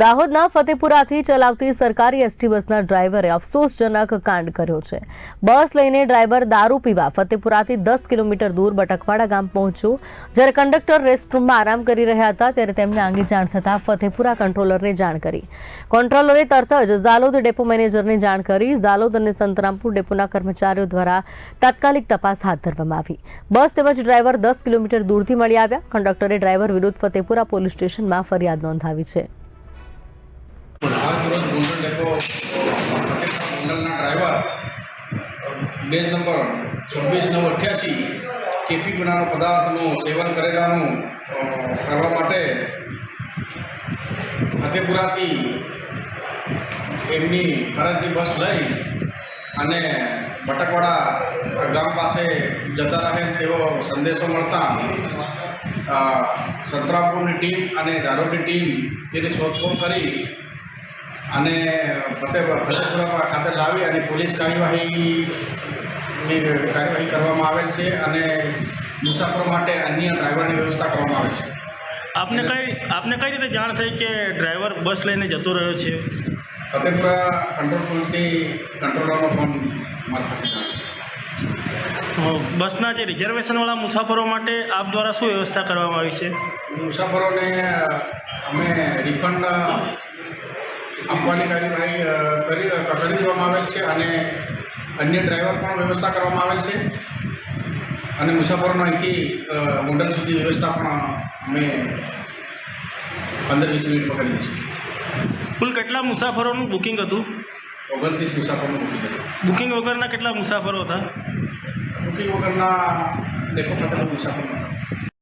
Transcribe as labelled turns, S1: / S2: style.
S1: દાહોદના ફતેપુરાથી ચલાવતી સરકારી એસટી બસના ડ્રાઈવરે અફસોસજનક કાંડ કર્યો છે. બસ લઈને ડ્રાઈવર દારૂ પીવા ફતેપુરાથી દસ કિલોમીટર દૂર બટકવાડા ગામ પહોંચ્યો. જ્યારે કંડક્ટર રેસ્ટરૂમમાં આરામ કરી રહ્યા હતા, ત્યારે તેમને આંગે જાણ થતાં ફતેપુરા કંટ્રોલરને જાણ કરી. કંટ્રોલરે તરત જ ઝાલોદ ડેપો મેનેજરને જાણ કરી. ઝાલોદ અને સંતરામપુર ડેપોના કર્મચારીઓ દ્વારા તાત્કાલિક તપાસ હાથ ધરવામાં આવી. બસ તેમજ ડ્રાઈવર દસ કિલોમીટર દૂરથી મળી આવ્યા. કંડક્ટરે ડ્રાઈવર વિરુદ્ધ ફતેપુરા પોલીસ સ્ટેશનમાં ફરિયાદ નોંધાવી છે.
S2: આજ રોજ ગોંડલ ડેપો, મંડળના ડ્રાઈવર બેઝ નંબર, છવ્વીસ નવ અઠ્યાસી, કેપી ગુનાનો પદાર્થનું સેવન કરેલાનું કરવા માટે ફતેપુરાથી એમની ફરજની બસ લઈ અને બટકવાડા ગામ પાસે જતા રહે તેવો સંદેશો મળતા. સંતરાપુરની ટીમ અને ઝાલોદની ટીમ તેની શોધખોળ કરી અને ફતેપુરા ખાતે લાવી અને પોલીસ કાર્યવાહીની કાર્યવાહી કરવામાં આવેલ છે અને મુસાફરો માટે અન્ય ડ્રાઈવરની વ્યવસ્થા કરવામાં આવે છે.
S3: આપને કઈ આપને કઈ રીતે જાણ થઈ કે ડ્રાઈવર બસ લઈને જતો રહ્યો છે?
S2: ફતેપુરા કંટ્રોલ પોઈન્ટથી કંટ્રોલરનો ફોન મારફતે
S3: બસના જે રિઝર્વેશનવાળા મુસાફરો માટે આપ દ્વારા શું વ્યવસ્થા કરવામાં આવી છે?
S2: મુસાફરોને અમે રિફંડ આપવાની કાર્યવાહી કરી કરી દેવામાં આવેલ છે અને અન્ય ડ્રાઈવર પણ વ્યવસ્થા કરવામાં આવેલ છે. અને મુસાફરોનો અહીંથી મોડલ સુધી વ્યવસ્થા પણ અમે પંદર વીસ મિનિટમાં કરી દઈશું
S3: કુલ કેટલા મુસાફરોનું બુકિંગ હતું?
S2: ઓગણત્રીસ મુસાફરોનું બુકિંગ હતું.
S3: બુકિંગ વગરના કેટલા મુસાફરો હતા?
S2: બુકિંગ વગરના ડેપો ખાતે મુસાફરો હતા.